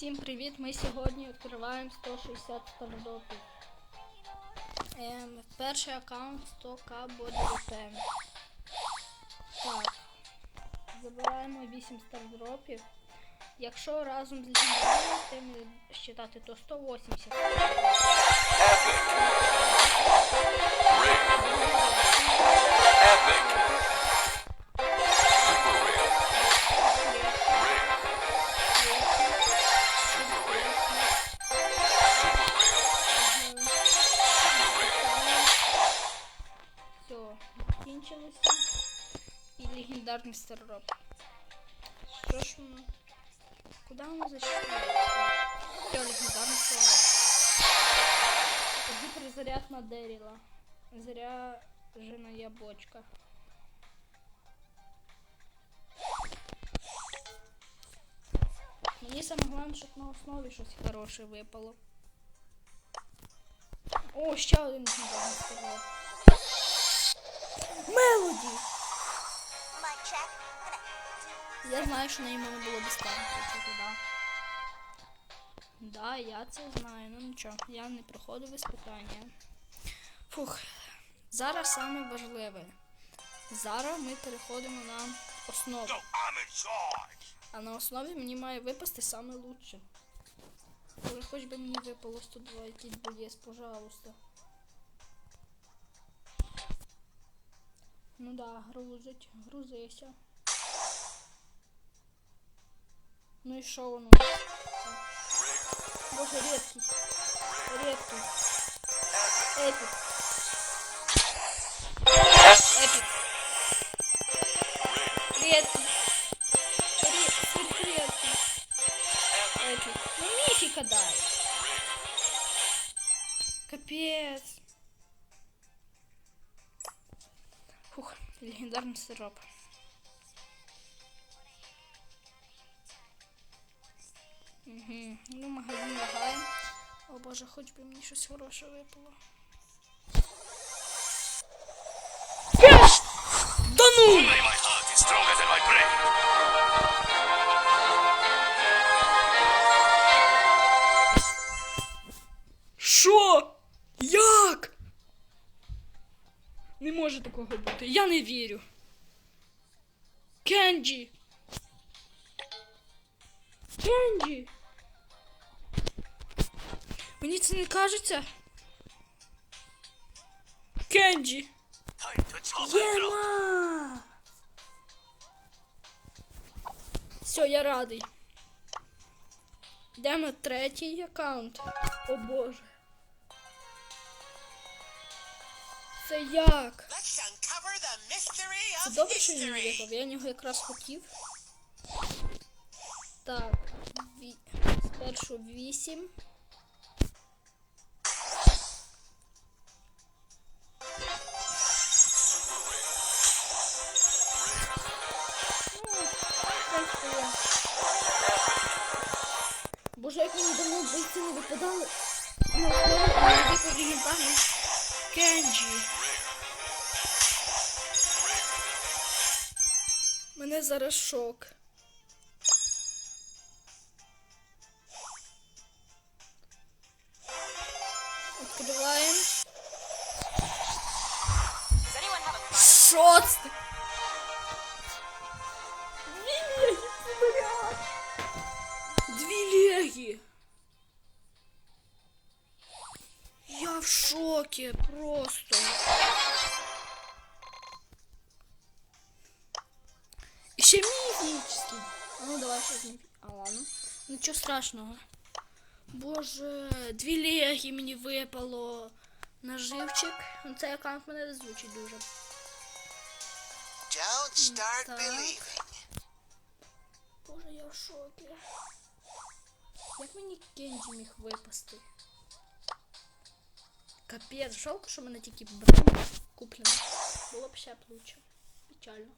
Всім привіт! Ми сьогодні відкриваємо 160 стардропів. Ем, перший аккаунт 100к боділіпен. Так. Забираємо 8 стардропів. Якщо разом з легендарними тими считати, то 180. Epic. Що ж воно? Куди воно зайшло? Все, легендарний стардроп. Тоді перезаряд на Деріла. Зря жена яблочка. Мені саме головне, щоб на основі щось хороше випало. О, ще один. Мелоді! Я знаю, що на можна було безплатно включити, да. Да, я це знаю, ну нічого, я не проходив іспитання. Фух. Зараз саме важливе. Зараз ми переходимо на основу. А на основі мені має випасти саме лучше. Але хоч би мені випало 102 якийсь боєць, пожалуйста. Ну да, грузить, грузися. Ну і що воно? Боже, редкий. Редкий. Епік. Епік. Редкий. Ре- супер редкий. Епік. Ну міфіка дай. Капець. Фух, легендарний сироп. Угу. Ну, магазин лагає. О боже, хоч би мені щось хороше випало. Да ну! Що? Як? Не може такого бути. Я не вірю. Кенджі. Кенджі. Мені це не кажеться. Кенджі. Єма! Все, я радий. Йдемо третій аккаунт. О боже. Це як? Це добре, що він не Я нього якраз хотів. Так. Ві... Спершу вісім. Кенджі. Мене зараз шок. Відкриваємо. Does в шокі просто. І ще міфічний. А ну давай ще міф. А ладно. Нічого страшного. Боже, дві легі мені випало. Наживчик. Ну, Цей аккаунт мене не звучить дуже. Don't start Так. believing. Боже, я в шокі. Як мені Кенджі міг випасти? Капець, жалко, що мене тільки бренд куплено. Було б ще лучше. Печально.